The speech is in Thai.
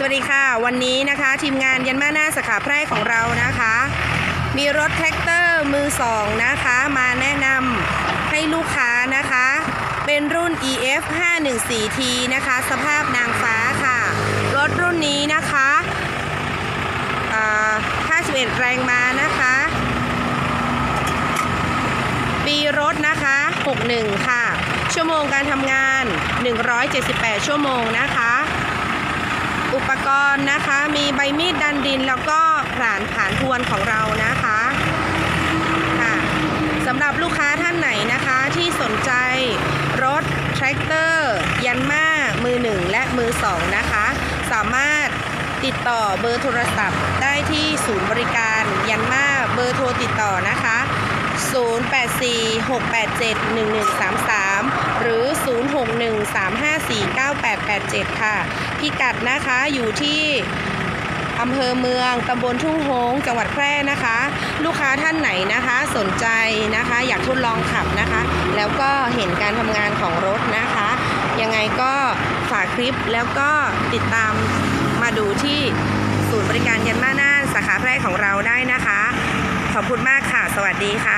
สวัสดีค่ะ วันนี้นะคะทีมงานยันมาหน้าสาขาแพร่ของเรานะคะ มีรถแท็กเตอร์มือสองนะคะ มาแนะนำให้ลูกค้านะคะ เป็นรุ่น EF 514T นะคะ สภาพนางฟ้าค่ะ รถรุ่นนี้นะคะอ่า51 แรงม้านะคะ ปีรถนะคะ 61 ค่ะ ชั่วโมงการทำงาน 178 ชั่วโมงนะคะ ปกรณ์นะคะ มีใบมีดดันดินแล้วก็ผานผานทวนของเรานะคะค่ะสำหรับลูกค้าท่านไหนนะคะที่สนใจรถแทรกเตอร์ยันมามือหนึ่งและมือสองนะคะ สามารถติดต่อเบอร์โทรศัพท์ได้ที่ศูนย์บริการยันมาเบอร์โทรติดต่อนะคะ 0846871133 หรือ 0613549887 ค่ะ พิกัดนะคะอยู่ที่อำเภอเมืองตำบลทุ่งโฮงจังหวัดแพร่นะคะ ลูกค้าท่านไหนนะคะสนใจนะคะ อยากทดลองขับนะคะ แล้วก็เห็นการทำงานของรถนะคะ ยังไงก็ฝากคลิปแล้วก็ติดตามมาดูที่ศูนย์บริการยันมาน่านสาขาแพร่ของเราได้นะคะ ขอบคุณมากค่ะ สวัสดีค่ะ